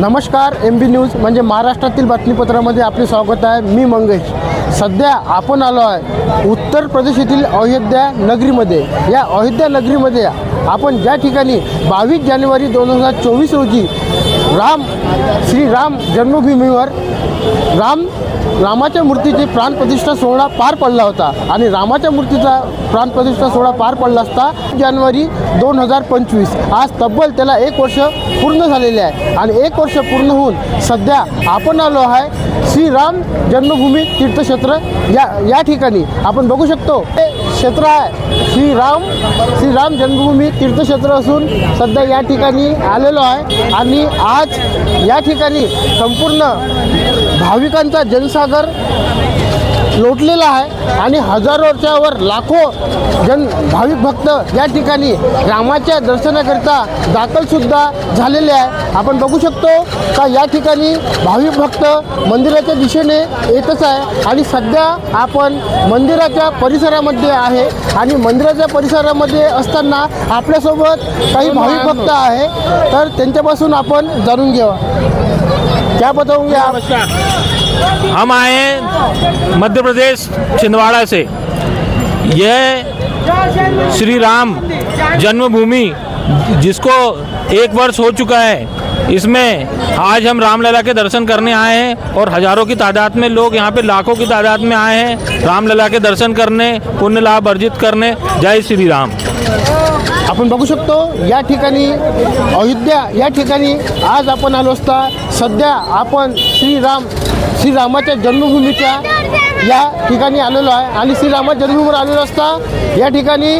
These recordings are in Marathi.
नमस्कार एम बी न्यूज म्हणजे महाराष्ट्रातील बातमीपत्रामध्ये आपले स्वागत आहे. मी मंगेश. सध्या आपण आलो आहे उत्तर प्रदेश येथील अयोध्या नगरीमध्ये. या अयोध्या नगरीमध्ये आपण ज्या ठिकाणी बावीस जानेवारी दोन हजार चोवीस रोजी राम श्री राम जन्मभूमीवर राम रामाच्या मूर्तीची प्राणप्रतिष्ठा सोहळा पार पडला होता आणि रामाच्या मूर्तीचा प्राणप्रतिष्ठा सोहळा पार पडला असता जानेवारी दोन हजार पंचवीस. आज तब्बल त्याला एक वर्ष पूर्ण झालेले आहे आणि एक वर्ष पूर्ण होऊन सध्या आपण आलो आहे श्रीराम जन्मभूमी तीर्थक्षेत्र या या ठिकाणी. आपण बघू शकतो. क्षेत्र आहे. श्रीराम श्रीराम जन्मभूमी तीर्थक्षेत्र असून सध्या या ठिकाणी आलेलो आहे. आणि आज या ठिकाणी संपूर्ण भाविकांचा जनसागर लोटलेला आहे आणि हजारोच्या वर लाखो जन भाविक भक्त या ठिकाणी रामाच्या दर्शनाकरिता दाखलसुद्धा झालेले आहे. आपण बघू शकतो का या ठिकाणी भाविक भक्त मंदिराच्या दिशेने येतच आहे आणि सध्या आपण मंदिराच्या परिसरामध्ये आहे आणि मंदिराच्या परिसरामध्ये असताना आपल्यासोबत काही भाविक भक्त आहे. तर त्यांच्यापासून आपण जाणून घेऊ. क्या बताऊंगे आप? हम आए हैं मध्य प्रदेश, छिंदवाड़ा से। यह श्री राम जन्मभूमि, जिसको एक वर्ष हो चुका है, इसमें आज हम रामलला के दर्शन करने आए हैं और हज़ारों की तादाद में लोग यहाँ पे लाखों की तादाद में आए हैं रामलला के दर्शन करने, पुण्य लाभ अर्जित करने। जय श्री राम। आपण बघू शकतो या ठिकाणी अयोध्या या ठिकाणी आज आपण आलो असता सध्या आपण श्रीराम श्रीरामाच्या जन्मभूमीच्या या ठिकाणी आलेलो आहे आणि श्रीरामाच्या जन्मभूमीवर आलेलो असता या ठिकाणी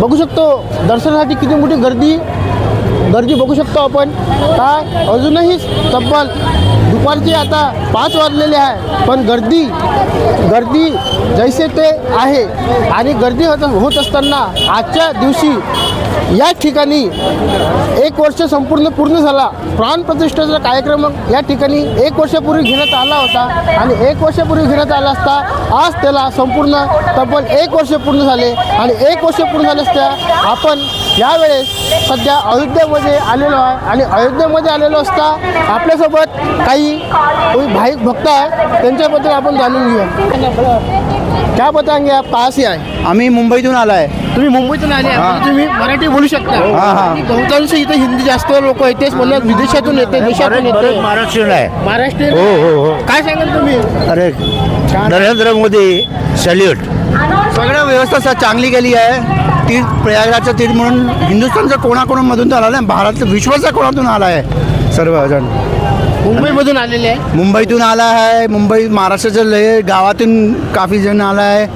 बघू शकतो दर्शनासाठी किती मोठी गर्दी गर्दी बघू शकतो आपण. काय अजूनही तब्बल दुपारचे आता पाच वाजलेले आहे पण गर्दी गर्दी जैसे ते आहे आणि गर्दी होत होत असताना आजच्या दिवशी या ठिकाणी एक वर्ष संपूर्ण पूर्ण झाला. प्राणप्रतिष्ठेचा कार्यक्रम या ठिकाणी एक वर्षापूर्वी घेण्यात आला होता आणि एक वर्षापूर्वी घेण्यात आला असता आज त्याला संपूर्ण तब्बल एक वर्ष पूर्ण झाले आणि एक वर्ष पूर्ण झाले असता आपण यावेळेस सध्या अयोध्येमध्ये आलेलो आहे आणि अयोध्येमध्ये आलेलो असता आपल्यासोबत काही कोई भाविक भक्त आहे त्यांच्याबद्दल आपण जाणून घेऊया. क्या बताएंगे आप कहाँ से आए? आम्ही मुंबईतून आलाय. तुम्ही मुंबईतून आले आहे, म्हणजे तुम्ही मराठी बोलू शकता. हा, हा. आणि बहुतांश इथे हिंदी जास्त लोक आहेत तेच म्हणतात विदेशातून येते देशातून येते. महाराष्ट्रीयन आहे. महाराष्ट्र हो हो हो. काय सांगाल तुम्ही? अरे नरेंद्र मोदी सॅल्यूट. सगळ्या व्यवस्था सा- चांगली केली आहे. तीर्थ प्रयागराजचं तीर्थ म्हणून हिंदुस्थानच्या कोणाकोणामधून तर आला नाही भारत विश्वाच्या कोणातून आला आहे? सर्वजण. मुंबईमधून आलेले आहे? मुंबईतून आला आहे. मुंबई महाराष्ट्राच्या लय गावातून काफी जण आला आहे.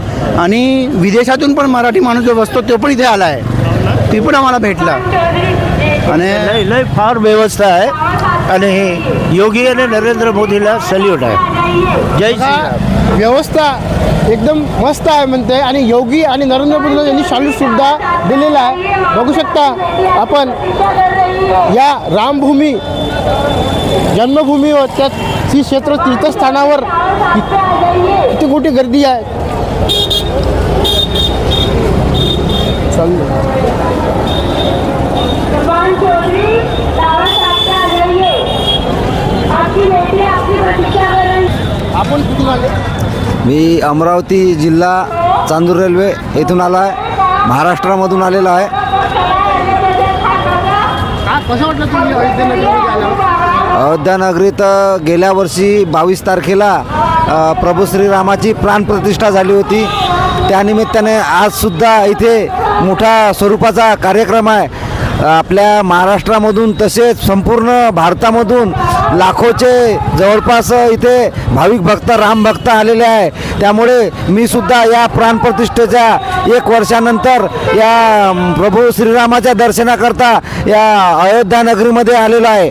आणि विदेशातून पण मराठी माणूस जो बसतो तो पण इथे आला आहे. ती पण आम्हाला भेटला. आणि लय लय फार व्यवस्था आहे. आणि योगी आणि नरेंद्र मोदीला सल्यूट आहे. जय श्रीराम. व्यवस्था एकदम मस्त आहे म्हणते. आणि योगी आणि नरेंद्र मोदी यांनी शालू सुद्धा दिलेला आहे. बघू शकता आपण या रामभूमी जन्मभूमीवर त्या श्री क्षेत्र तीर्थस्थानावर किती मोठी गर्दी आहे. आपण कुठून आले? मी अमरावती जिल्हा चांदूर रेल्वे येथून आला आहे. महाराष्ट्रामधून आलेला आहे. कसं वाटलं तुम्ही अयोध्यानगरीत गेल्या वर्षी बावीस तारखेला प्रभू श्रीरामाची प्राणप्रतिष्ठा झाली होती. त्यानिमित्ताने आजसुद्धा इथे मोठा स्वरूपाचा कार्यक्रम आहे. आपल्या महाराष्ट्रामधून तसेच संपूर्ण भारतामधून लाखोचे जवळपास इथे भाविक भक्त राम भक्त आलेले आहे. त्यामुळे मी सुद्धा या प्राणप्रतिष्ठेच्या एक वर्षानंतर या प्रभू श्रीरामाच्या दर्शनाकरता या अयोध्या नगरीमध्ये आलेलो आहे.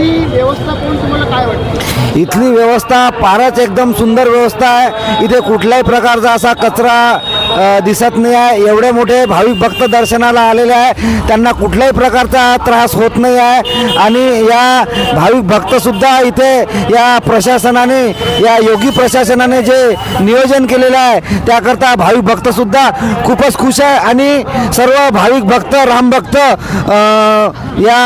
इथली व्यवस्था कोण तुम्हाला काय वाटतं? इथली व्यवस्था फारच एकदम सुंदर व्यवस्था आहे. इथे कुठल्याही प्रकारचा असा कचरा दिसत नाही आहे एवढे मोठे भाविक भक्त दर्शनाला आलेले आहे. त्यांना कुठल्याही प्रकारचा त्रास होत नाही आहे आणि या भाविक भक्तसुद्धा इथे या प्रशासनाने या योगी प्रशासनाने जे नियोजन केलेलं आहे त्याकरता भाविक भक्तसुद्धा खूपच खुश आहे. आणि सर्व भाविक भक्त रामभक्त या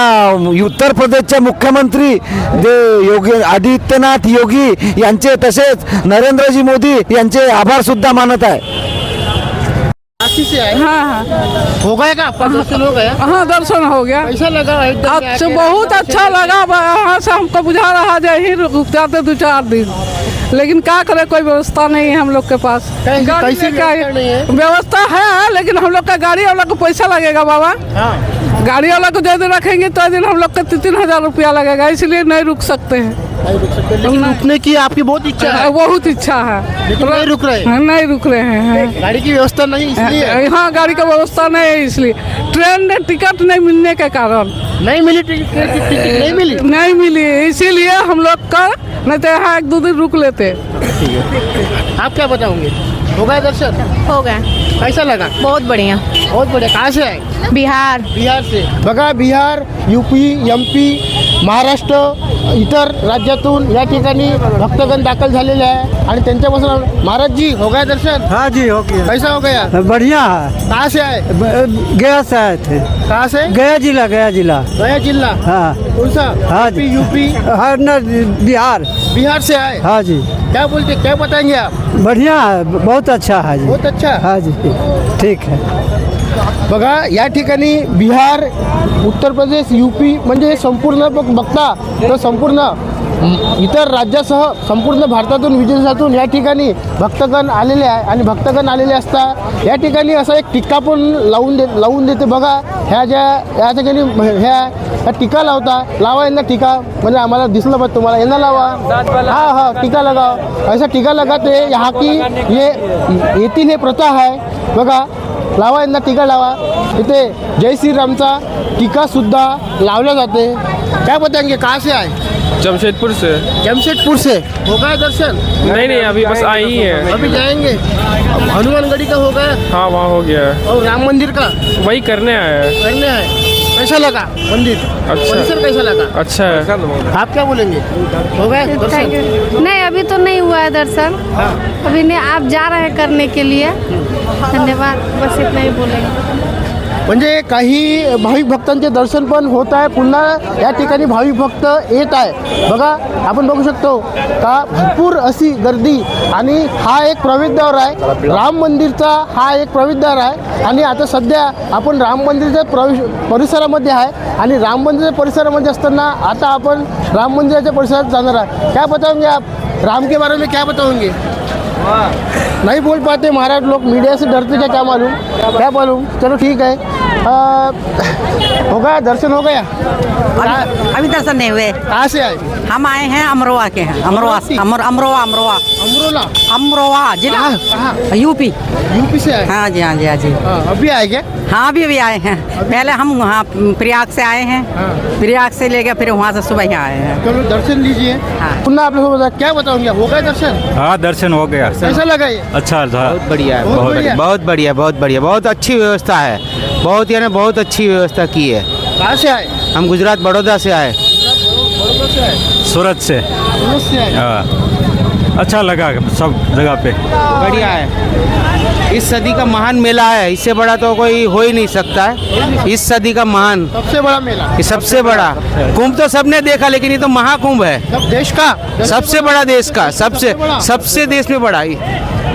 उत्तर प्रदेशचे मुख्यमंत्री जे योगी आदित्यनाथ योगी यांचे तसेच नरेंद्रजी मोदी यांचे आभारसुद्धा मानत आहे. काशी से आए? हाँ हाँ। हो गया क्या? आपका दर्शन हो गया हाँ दर्शन हो गया। कैसा लगा अच्छा बहुत अच्छा लगा वहाँ से हमको बुझा रहा जो ही रुक जाते दो चार दिन। लेकिन क्या करे कोई व्यवस्था नहीं है हम लोग के पास। आए- व्यवस्था है? व्यवस्था है लेकिन हम लोग का गाड़ी वाला को पैसा लगेगा बाबा। हाँ। गाड़ी वाला को जो दिन रखेंगे तो दिन हम लोग का तीन हज़ार रुपया लगेगा इसलिए नहीं रुक सकते हैं। नहीं रुकने की आपकी बहुत इच्छा है। बहुत इच्छा है। लेकिन नहीं रुक रहे। हाँ, नहीं रुक रहे हैं गाड़ी की व्यवस्था नहीं इसलिए यहाँ गाड़ी का व्यवस्था नहीं है इसलिए। ट्रेन में टिकट नहीं मिलने के कारण। नहीं मिली टिकट नहीं मिली। नहीं मिली। इसीलिए हम लोग का नहीं तो यहाँ एक दो दिन रुक लेते। आप क्या बताओगे? हो गया दर्शन? हो गया। कैसा लगा? बहुत बढ़िया। बहुत बढ़िया। कहाँ से आए? बिहार। बिहार से? बघा Bihar UP M P Maharashtra इतर राज्यातून या ठिकाणी भक्तगण दाखल झालेले आहे. आणि त्यांच्यापासून महाराज जी हो गया दर्शन? हाँ जी हो गया. कैसा हो गया? बढ़िया है। कहाँ से आए? गया से आए थे। कहाँ से? गया जिला गया जिला। गया जिला? हाँ। कौन सा हाँ जी। यूपी? हाँ न बिहार। बिहार से आए? हाँ जी। क्या बोलते क्या बताएंगे आप? बढ़िया है बहुत अच्छा है जी। बहुत अच्छा? हाँ जी ठीक है। बघा या ठिकाणी बिहार उत्तर प्रदेश यूपी म्हणजे हे संपूर्ण बघ- बघता तर संपूर्ण इतर राज्यासह संपूर्ण भारतातून विदेशातून या ठिकाणी भक्तगण आलेले आहे आणि भक्तगण आलेले असता या ठिकाणी असा एक टिक्का पण लावून दे लावून देते. बघा ह्या ज्या या ठिकाणी ह्या ह्या टिका लावता लावा यांना टिका. म्हणजे आम्हाला दिसलं पाहिजे तुम्हाला. यांना लावा. हा हा टिका लगाव. असा टिका लगाते यहाँ की ये येथील हे प्रथा आहे. बघा लावा यांना टीका लावा. इथे जय श्रीरामचा टीकासुद्धा लावल्या लावला जाते. काय बताएंगे काय असे आहे? जमशेदपुर से। जमशेदपुर से? हो गया दर्शन? नहीं नहीं अभी बस आई ही है। अभी जाएँगे। हनुमानगढ़ी का हो गया हाँ वहाँ हो गया है। और राम मंदिर का? वही करने आया है। करने है कैसा लगा मंदिर? अच्छा। परिसर कैसा लगा? अच्छा है। आप क्या बोलेंगे? हो गया दर्शन? नहीं अभी तो नहीं हुआ है दर्शन। अभी नहीं आप जा रहे हैं करने के लिए। धन्यवाद बस इतना ही बोलेंगे। म्हणजे काही भाविक भक्तांचे दर्शन पण होत आहे. पुन्हा या ठिकाणी भाविक भक्त येत आहे. बघा आपण बघू शकतो का भरपूर अशी गर्दी आणि हा एक प्रवेशद्वार आहे. राम मंदिरचा हा एक प्रवेशद्वार आहे. आणि आता सध्या आपण राम मंदिरच्या प्रवेश परिसरामध्ये आहे. आणि राम मंदिराच्या परिसरामध्ये असताना आता आपण राम मंदिराच्या परिसरात जाणार आहे काय बतावून आप? राम के बारे में क्या बताओगे नहीं बोल पाते महाराज लोग मीडिया से डरते क्या क्या मालूम? क्या मालूम चलो ठीक है। आ, हो गया दर्शन हो गया? अभी दर्शन नहीं हुए। कहाँ से आए? हम आए हैं अमरोहा के हैं। अमरोहा से- अमर अमरोहा अमरोहा। अमरोला? अमरोहा जिला? यूपी। यूपी से आए? हाँ जी हाँ जी हाँ जी। हाँ, अभी आए क्या? हाँ अभी अभी आए हैं। पहले हम वहाँ प्रयाग से आए हैं। हाँ। प्रयाग से लेके फिर वहाँ से सुबह यहाँ आए हैं। चलो दर्शन लीजिए। हाँ। पुनः आप लोगों को क्या बताऊँगे हो गया दर्शन? हाँ दर्शन हो गया। कैसा लगा ये? अच्छा था बहुत बढ़िया है बहुत बहुत बढ़िया। बहुत बढ़िया बहुत बढ़िया बहुत अच्छी व्यवस्था है। बहुत यानी बहुत अच्छी व्यवस्था की है। कहाँ से आए? हम गुजरात बड़ौदा से आए। बड़ौदा से आए? सूरत से। सूरत से आए? हाँ। अच्छा लगा सब जगह पे। बढ़िया है। इस सदी का महान मेला है। इससे बड़ा तो कोई हो ही नहीं सकता है। इस सदी का महान। सबसे बड़ा मेला। ये सबसे बड़ा। कुंभ तो सबने देखा लेकिन ये तो महाकुंभ है। सब देश का? सबसे बड़ा देश का सबसे सबसे देश में बड़ा। ही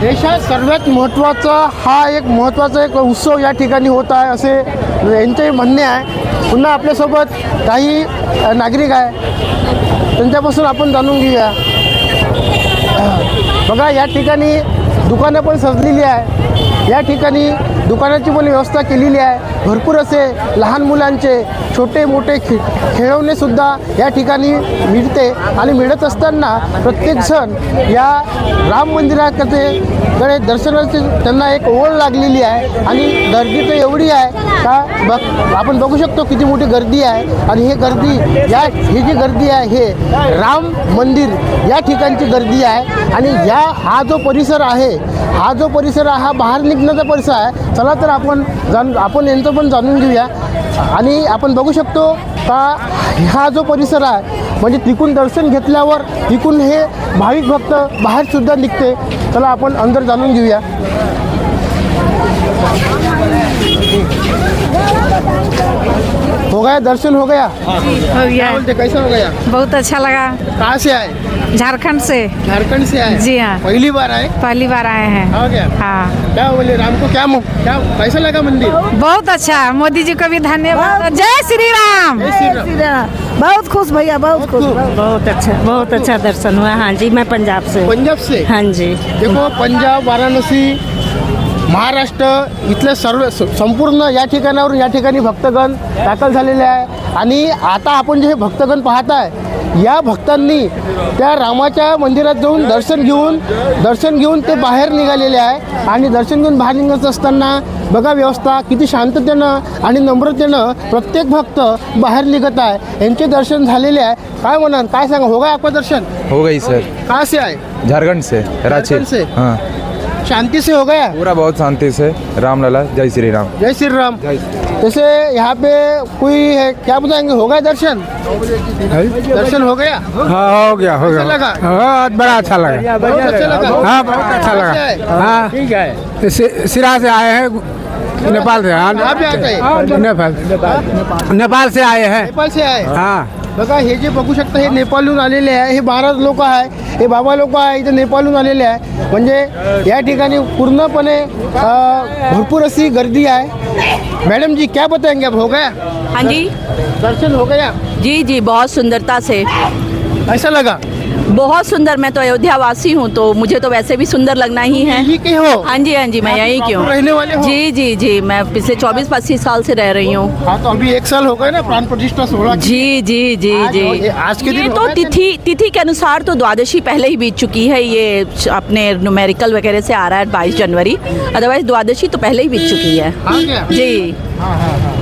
देशात सर्वात महत्त्वाचा हा एक महत्त्वाचा एक उत्सव या ठिकाणी होत आहे असे यांचे म्हणणे आहे. पुन्हा आपल्यासोबत काही नागरिक आहे त्यांच्यापासून आपण जाणून घेऊया. बघा या ठिकाणी दुकानं पण सजलेली आहे. या ठिकाणी दुकानाची पण व्यवस्था केलेली आहे. भरपूर असे लहान मुलांचे छोटे मोठे खे खेळवणेसुद्धा या ठिकाणी मिळते आणि मिळत असताना प्रत्येकजण या राम मंदिराकडे कडे दर्शनाची त्यांना एक ओढ लागलेली आहे आणि गर्दी तर एवढी आहे का बघ आपण बघू शकतो किती मोठी गर्दी आहे आणि हे गर्दी या ही जी गर्दी आहे हे राम मंदिर या ठिकाणची गर्दी आहे आणि या हा जो परिसर आहे हा जो परिसर आहे हा बाहेर निघण्याचा परिसर आहे. चला तर आपण जाण आपण यांचं पण जाणून घेऊया. आणि आपण बघू शकतो का हा जो परिसर आहे म्हणजे तिकून दर्शन घेतल्यावर तिकून हे भाविक भक्त बाहेरसुद्धा निघते. चला आपण अंदर जाणून घेऊया. हो गया दर्शन हो गया? हो गया. कैसा हो गया? बहुत अच्छा लगा। कहाँ से आए? झारखंड से झारखंड से आए जी हाँ। पहली बार आए पहली बार आए हैं. हो हाँ. क्या बोले राम को क्या मु- क्या कैसा लगा मंदिर बहुत अच्छा मोदी जी को भी धन्यवाद। जय श्री राम जय श्री राम बहुत खुश भैया बहुत खुश। बहुत अच्छा बहुत अच्छा दर्शन हुआ। हाँ जी मैं पंजाब से पंजाब से? हाँ जी। देखो पंजाब वाराणसी महाराष्ट्र इथले सर्व स- संपूर्ण या ठिकाणावरून या ठिकाणी भक्तगण दाखल झालेले आहे. आणि आता आपण जे हे भक्तगण पाहताय या भक्तांनी त्या रामाच्या मंदिरात जाऊन दर्शन घेऊन दर्शन घेऊन ते बाहेर निघालेले आहे. आणि दर्शन घेऊन बाहेर निघत असताना बघा व्यवस्था किती शांततेनं आणि नम्रतेनं प्रत्येक भक्त बाहेर निघत आहे. यांचे दर्शन झालेले आहे. काय म्हणाल? काय सांगा? हो गया आपका दर्शन? हो गई सर. कहाँ से आए झारखंड से रांची. झारखंड से? हाँ. शांति से हो गया? पूरा बहुत शांति से। रामलला जय श्री राम जय श्री राम जैसे यहाँ पे कोई है क्या बताएँगे? हो गया दर्शन? दर्शन हो गया? हाँ हो गया हो गया। लगा। बहुत बड़ा अच्छा लगा। बहुत अच्छा लगा। हाँ बहुत अच्छा आए? लगा। हाँ। ठीक है। सिरा से आए हैं नेपाल से। हाँ हैं? नेपाल। नेपाल से आए हैं। नेपाल से आए? हाँ। बघा हे जे बघू शकता हे नेपाळहून आलेले आहे. हे महाराज लोक आहे. हे बाबा लोक आहे इथे नेपाळहून आलेले आहे. म्हणजे या ठिकाणी पूर्णपणे भरपूर अशी गर्दी आहे. मॅडम जी क्या बताएंगे अब हो गया? हाँ जी। दर्शन हो गया? जी जी बहुत सुंदरता से। ऐसा लगा। बहुत सुंदर मैं तो अयोध्या वासी हूँ तो मुझे तो वैसे भी सुंदर लगना ही है। यही के हो? हाँ जी हाँ जी मैं यहीं की हूँ। रहने वाले हो? जी जी जी मैं पिछले चौबीस पच्चीस साल से रह रही हूँ। हाँ तो अभी एक साल हो गए ना प्राण प्रतिष्ठा सोलह जी जी जी जी। आज के दिन तो तिथि तिथि के अनुसार तो द्वादशी पहले ही बीत चुकी है ये अपने न्यूमेरिकल वगैरह से आ रहा है बाईस जनवरी। अदरवाइज़ द्वादशी तो पहले ही बीत चुकी है। हाँ क्या जी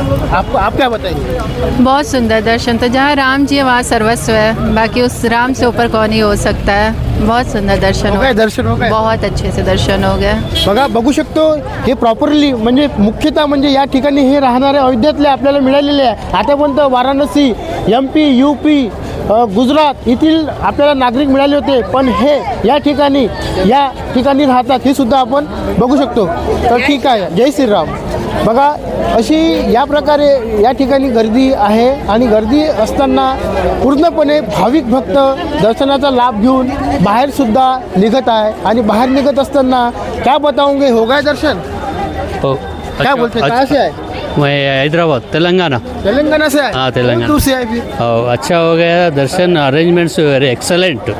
आपको आप क्या बताएंगे बहुत सुंदर दर्शन। तो जहाँ राम जी है वहाँ सर्वस्व है। बाकी उस राम से ऊपर कौन ही हो सकता है? बहुत सुंदर दर्शन हो गए दर्शन हो गए? बहुत अच्छे से दर्शन हो गया बघा बघू शकतो हे प्रॉपरली म्हणजे मुख्यतः म्हणजे या ठिकाणी हे राहणारे अयोध्येतले आपल्याला मिळालेले आहे. आतापर्यंत Varanasi M P U P Gujarat येथील आपल्याला नागरिक मिळाले होते. पण हे या ठिकाणी या ठिकाणी राहतात हे सुद्धा आपण बघू शकतो. तर ठीक आहे. जय श्रीराम. बघा अशी या प्रकारे या ठिकाणी गर्दी आहे आणि गर्दी असताना पूर्णपणे भाविक भक्त दर्शनाचा लाभ घेऊन बाहेरसुद्धा निघत आहे आणि बाहेर निघत असताना क्या बताओगे हो गया दर्शन? क्या बोलते? कहाँ से आए? मैं हैदराबाद तेलंगाना. तेलंगाना से आए? हाँ, तेलंगाना। से आए फिर? अच्छा हो गया दर्शन अरेंजमेंट्स वेरी एक्सलेंट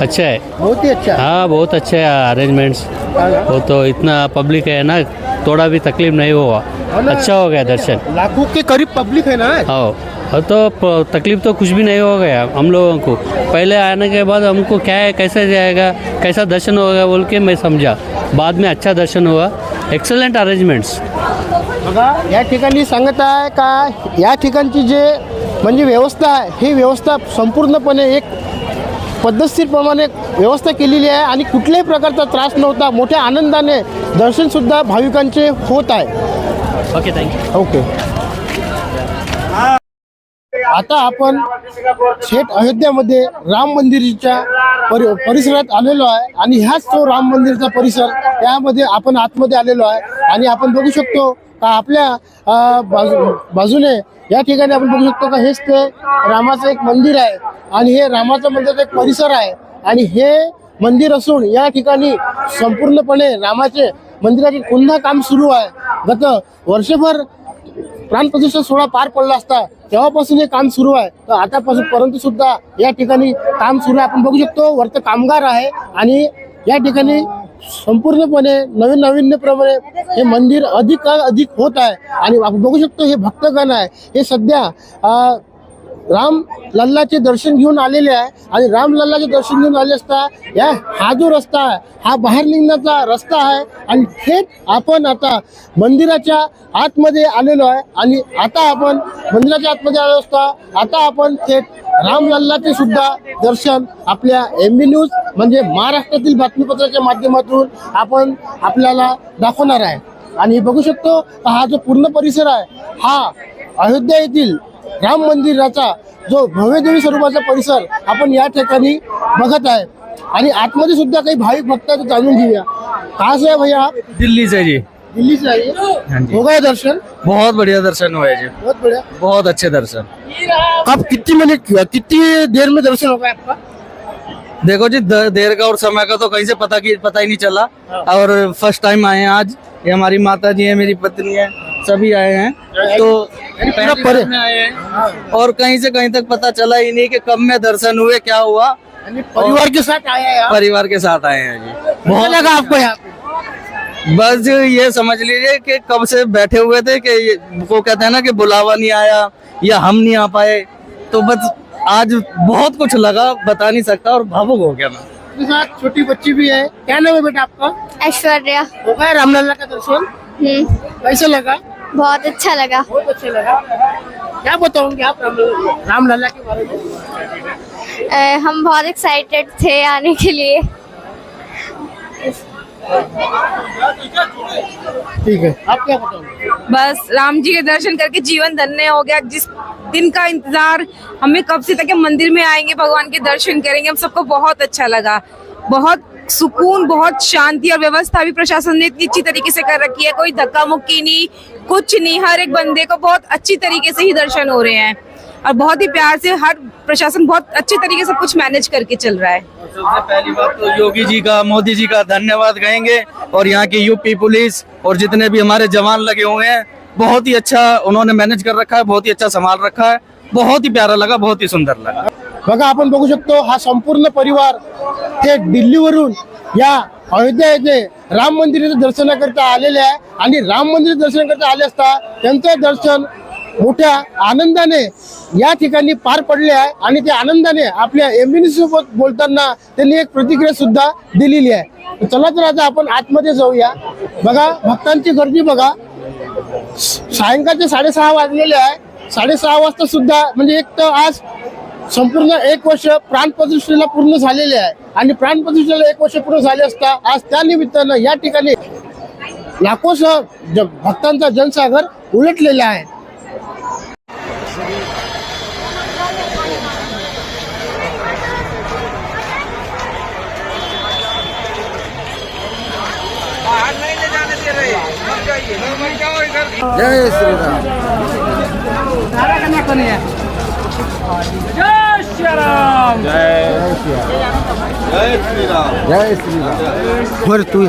अच्छा है. बहुत ही अच्छा। हाँ बहुत अच्छे है अरेंजमेंट्स वो तो इतना पब्लिक है ना थोड़ा भी तकलीफ नहीं हुआ। अच्छा हो गया दर्शन। लाखों के करीब पब्लिक है ना? हाँ तो तकलीफ तो कुछ भी नहीं हो गया हम लोगों को। पहले आने के बाद हमको क्या है कैसे जाएगा कैसा दर्शन होगा बोल के मैं समझा। बाद में अच्छा दर्शन हुआ। एक्सलेंट अरेंजमेंट्स बघा या ठिकाणी सांगत आहे का या ठिकाणची जे म्हणजे व्यवस्था आहे ही व्यवस्था संपूर्णपणे एक पद्धतशीरप्रमाणे व्यवस्था केलेली आहे आणि कुठल्याही प्रकारचा त्रास नव्हता. मोठ्या आनंदाने दर्शनसुद्धा भाविकांचे होत आहे. ओके थँक्यू ओके आता आपण थेट अयोध्यामध्ये राम मंदिराच्या परि परिसरात आलेलो आहे आणि ह्याच तो राम मंदिरचा परिसर त्यामध्ये आपण आतमध्ये आलेलो आहे आणि आपण बघू शकतो का आपल्या बाजू बाजूने या ठिकाणी आपण बघू शकतो का हेच ते रामाचं एक मंदिर आहे. आणि हे रामाचं मंदिर एक परिसर आहे. आणि हे मंदिर असून या ठिकाणी संपूर्णपणे रामाचे मंदिराचे पुन्हा काम सुरू आहे. गत वर्षभर प्राणप्रतिष्ठा सोहळा पार पडला असता तेव्हापासून हे काम सुरू आहे. तर आतापासून परंतु सुद्धा या ठिकाणी काम सुरू आहे. आपण बघू शकतो वरचं कामगार आहे आणि या ठिकाणी संपूर्णपणे नवीन नाविन्यप्रमाणे हे मंदिर अधिक अधिक होत आहे. आणि आपण बघू शकतो हे भक्तगण आहे. हे सध्या राम लल्लाचे दर्शन घेऊन आलेले आहे. आणि राम लल्लाचे दर्शन घेऊन आले असता या हा जो रस्ता आहे हा बाहेर निघण्याचा रस्ता आहे. आणि थेट आपण आता मंदिराच्या आतमध्ये आलेलो आहे. आणि आता आपण मंदिराच्या आतमध्ये आलो असता आता आपण थेट राम लल्लाचे सुद्धा दर्शन आपल्या एम बी न्यूज म्हणजे महाराष्ट्रातील बातमीपत्राच्या माध्यमातून आपण आपल्याला दाखवणार आहे. आणि बघू शकतो हा जो पूर्ण परिसर आहे हा अयोध्या येथील राम मंदिराचा जो भव्यदेवी स्वरूपाचा परिसर आपण या ठिकाणी बघत आहे. आणि आतमध्ये सुद्धा काही भाविक भक्त जाणून घेऊया. कहाँ से है भैया? आप दिल्ली से जी. दिल्ली से आइए हाँ जी. हो गया दर्शन. बहुत बढ़िया दर्शन जी. बहुत बढ़िया. बहुत अच्छे दर्शन. आप कितनी मिनट कितनी देर में दर्शन हो गया आपका? देखो जी द- देर का और समय का तो कहीं से पता की पता ही नहीं चला। और फर्स्ट टाइम आए हैं आज। ये हमारी माता जी है मेरी पत्नी है। सभी आए हैं। तो पूरा परे आए हैं। और कहीं से कहीं तक पता चला ही नहीं कि कब में दर्शन हुए क्या हुआ। परिवार के साथ आया है परिवार के साथ आए हैं जी। बहुत लगा आपको यहाँ बस ये समझ लीजिए कि कब से बैठे हुए थे कि वो कहते हैं ना कि बुलावा नहीं आया या हम नहीं आ पाए। तो बस आज बहुत कुछ लगा बता नहीं सकता और भावुक हो गया मैं। साथ छोटी बच्ची भी है। क्या नाम है बेटा आपका? ऐश्वर्या। हो गया रामलला का दर्शन? हम्म, कैसा लगा? बहुत अच्छा लगा। बहुत अच्छा लगा। क्या बताओगे आप राम रामलला के बारे में? हम बहुत एक्साइटेड थे आने के लिए। ठीक है आप क्या बताओगे? बस राम जी के दर्शन करके जीवन धन्य हो गया। जिस दिन का इंतज़ार हमें कब से तक मंदिर में आएँगे भगवान के दर्शन करेंगे हम सबको बहुत अच्छा लगा। बहुत सुकून, बहुत शांति और व्यवस्था भी प्रशासन ने इतनी अच्छी तरीके से कर रखी है। कोई धक्का मुक्की नहीं, कुछ नहीं, हर एक बंदे को बहुत अच्छी तरीके से ही दर्शन हो रहे हैं। और बहुत ही प्यार से हर प्रशासन बहुत अच्छे तरीके से कुछ मैनेज करके चल रहा है। सबसे पहली बात तो योगी जी का, मोदी जी का धन्यवाद कहेंगे। और यहाँ की यूपी पुलिस और जितने भी हमारे जवान लगे हुए हैं, बहुत ही अच्छा उन्होंने मैनेज कर रखा है, बहुत ही अच्छा संभाल रखा है। बहुत ही प्यारा लगा, बहुत ही सुंदर लगा। बघा आपण बघू शकतो हा संपूर्ण परिवार थेट दिल्लीवरून या अयोध्या येथे राम मंदिराच्या दर्शनाकरता आलेले आहे. आणि राम मंदिर दर्शनाकरता आले असता त्यांचं दर्शन मोठ्या आनंदाने या ठिकाणी पार पडले आहे. आणि त्या आनंदाने आपल्या एमबीनी सोबत बोलताना त्यांनी एक प्रतिक्रिया सुद्धा दिलेली आहे. चला तर आता आपण आतमध्ये जाऊया. बघा भक्तांची गर्दी बघा. सायंकाळचे साडेसहा वाजलेले आहे. साडेसहा वाजता सुद्धा म्हणजे एक तर आज संपूर्ण एक वर्ष प्राणप्रतिष्ठेला पूर्ण झालेले आहे. आणि प्राणप्रतिष्ठेला एक वर्ष पूर्ण झाले असता आज त्या निमित्तानं या ठिकाणी लाखोसह भक्तांचा जनसागर उलटलेला आहे. जय श्रीराम. जय श्रीराम बरं तू